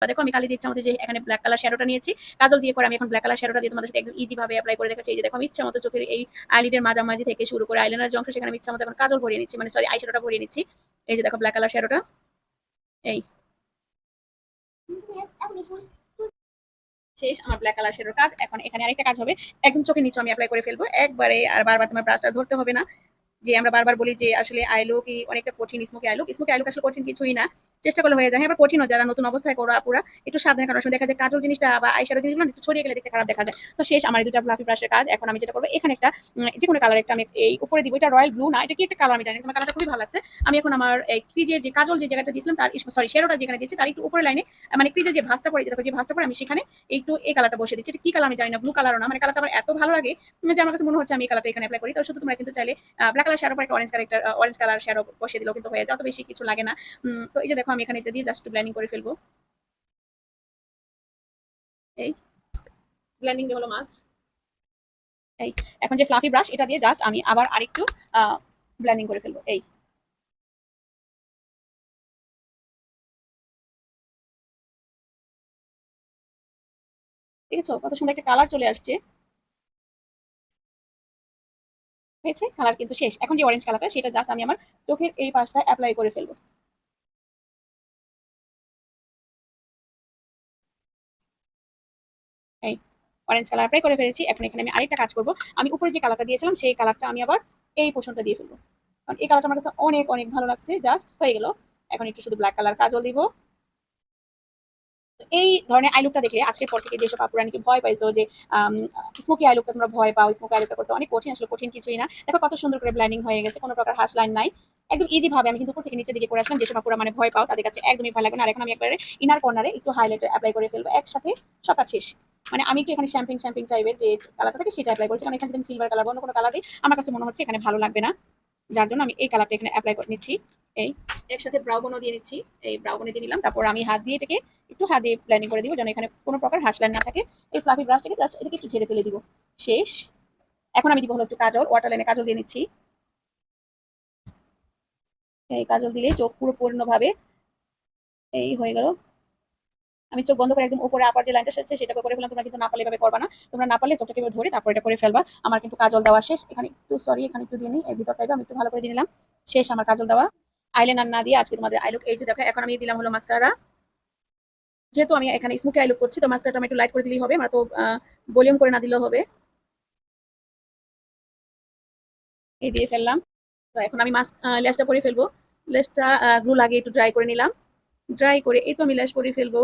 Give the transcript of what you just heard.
বা দেখো, আমি কালি দিচ্ছি আমাদের যে এখানে ব্ল্যাক কালার শ্যাডোটা নিয়েছি। কাজল দিয়ে করে আমি এখন ব্ল্যাক কালার শ্যাডোটা দিয়ে তোমাদের সাথে একদম ইজি ভাবে অ্যাপ্লাই করে দেখাচ্ছি। এই যে দেখো, আমি ইচ্ছা মতো চোখের এই আইলিডের মাঝামাঝি থেকে শুরু করে আইলাইনার যে অংশ সেখানে আমি ইচ্ছা মতো এখন কাজল ভরিয়ে নিচ্ছি। মানে সরি আই শ্যাডোটা ভরিয়ে নিচ্ছি। এই যে দেখো ব্ল্যাক কালার শ্যাডোটা এই। শেষ, আমার ব্ল্যাক কালার শ্যাডোর কাজ। এখন এখানে আরেকটা কাজ হবে। একদম চোখের নিচে আমি অ্যাপ্লাই করে ফেলব। একবারে আর বারবার তোমার ব্রাশটা ধরতে হবে না। যে আমরা বারবার বলি যে আসলে আইলো কি অনেকটা কঠিন, স্মোকি আইলো স্মোকি আইলো আসলে কঠিন কিছুই না। চেষ্টা করলে হয়ে যায়। হ্যাঁ কঠিন যারা নতুন অবস্থায় করা পুরা, একটু সাবধানে কারণ দেখা যায় কাজল জিনিসটা বা আইশ্যাডো জিনিসগুলো একটু ছড়িয়ে গেলে দেখতে খারাপ দেখা যায়। তো শেষ, আমার দুটা ফ্লাফি ব্রাশের কাজ। এখন আমি যেটা করব, এখানে একটা যে কোনো কালার একটা আমি এই উপরে দিব। এটা রয়্যাল ব্লু না, এটা কি একটা কালার আমি জানি তোমার কালারটা খুবই ভালো লাগছে। আমি এখন আমার ক্রিজের যে কাজল যে জায়গাটা দিয়েছিলাম, তার সরি শেরোটা যেখানে দিয়েছি, তার একটু উপরে লাইনে মানে ক্রিজের যে ভাঁজটা পড়ে দেখো যে ভাঁজটা পড়ে, আমি সেখানে একটু এই কালারটা বসে দিচ্ছি। এটা কি কালার আমি জানি না ব্লু কালারও না। মানে কালারটা আমার এত ভালো লাগে যে আমার কাছে মনে হচ্ছে আমি এই কালারটা এখানে অ্যাপ্লাই করি। তো শুধু তোমরা কিন্তু চাইলে ব্ল্যাক শ্যাডো পর একটা orange colour orange colour shadow বসে দিলেও কিন্তু হয়ে যায় অত বেশি কিছু লাগে না। তো এই যে দেখো আমি এখানে এটা দিয়ে জাস্ট ব্ল্যান্ডিং করে ফেলব। এই। ব্ল্যান্ডিং হলো মাস্ট এই। এখন যে ফ্লাফি ব্রাশ এটা দিয়ে জাস্ট আমি আবার আরেকটু ব্ল্যান্ডিং করে ফেলব। এই। ঠিক আছে কত সুন্দর একটা কালার চলে আসছে। হয়েছে কালার কিন্তু শেষ। এখন যে অরেঞ্জ কালারটা সেটা জাস্ট আমি আমার চোখের এই পাশটা অ্যাপ্লাই করে ফেলব। এই অরেঞ্জ কালার অ্যাপ্লাই করে ফেলেছি, এখন এখানে আমি আরেকটা কাজ করব। আমি উপরে যে কালারটা দিয়েছিলাম, সেই কালারটা আমি আবার এই পোর্শনটা দিয়ে ফেলব। কারণ এই কালারটা আমার কাছে অনেক অনেক ভালো লাগছে জাস্ট হয়ে গেল। এখন একটু শুধু ব্ল্যাক কালার কাজল দিব। এই ধরনের আইলুকটা দেখলে আজকের পর থেকে যেসব আপুরা নাকি ভয় পাইছো যে স্মোকি আইলুকটা তোমরা ভয় পাও স্মোকি আইলুকটা করতে অনেক কঠিন, আসলে কঠিন কিছুই না। দেখো কত সুন্দর করে ব্ল্যান্ডিং হয়ে গেছে, কোনো প্রকার হাস লাইন নাই। একদম ইজি ভাবে আমি কিন্তু উপর থেকে নিচের দিকে করে আসলাম, যেসব আপুরা মানে ভয় পাও তাদের কাছে একদমই ভালো লাগে না। আর এখন আমি একবারে ইনার কর্নারে একটু হাইলাইটার অ্যাপ্লাই করে ফেলব, একসাথে সব শেষ। মানে আমি একটু এখানে শ্যাম্পিং শ্যাম্পিং টাইপের যে কালারটা থাকে সেটা অ্যাপ্লাই করছি, কারণ এখানে আমি সিলভার কালার অন্য কোনো কালার দিই আমার কাছে মনে হচ্ছে এখানে ভালো লাগবে না। যার জন্য আমি এই কালারটা এখানে অ্যাপ্লাই করে নিচ্ছি। এই একসাথে ব্রাউনও দিয়ে নিচ্ছি। এই ব্রাউনে দিয়ে নিলাম। তারপর আমি হাত দিয়ে এটাকে একটু হাত দিয়ে প্ল্যানিং করে দিব যেন এখানে কোনো প্রকার হাস লাইন না থাকে। এই ফ্লাফি ব্রাশটাকে জাস্ট এটাকে একটু ঝেড়ে ফেলে দিব। শেষ। এখন আমি দিব হলো একটু কাজল ওয়াটার লাইনে কাজল দিয়ে নিচ্ছি। এই কাজল দিলে চোখ পুরো পূর্ণভাবে এই হয়ে গেল। আমি চোখ বন্ধ করে একদম উপরে আপার যে লাইনটা সেটা সেটাকে করে ফেললাম, তোমরা কিন্তু না পারলে এভাবে করবা না। তোমরা না পারলে চোখটাকে ধরে তারপর এটা করে ফেলবা। আমার কিন্তু কাজল দেওয়া শেষ। এখানে একটু সরি এখানে একটু দিয়ে নিই। এই ভিতরটাইবে আমি একটু ভালো করে দিয়ে নিলাম। শেষ আমার কাজল দেওয়া। আইলাইনার না দিয়ে আজকে তোমাদের আইলুক এই যে দেখো, এখন আমি দিলাম হলো মাস্কারা যেহেতু আমি এখানে স্মোকি আইলুক করছি, তো মাস্কারাটা আমি একটু লাইট করে দিলেই হবে। আমার তো ভলিউম করে না দিলেও হবে। এই দিয়ে ফেললাম। তো এখন আমি মাস্ক লেসটা পরে ফেলব। লেসটা গ্লু লাগিয়ে একটু ড্রাই করে নিলাম। ড্রাই করে, এই তো আমি লেস পরে ফেলব।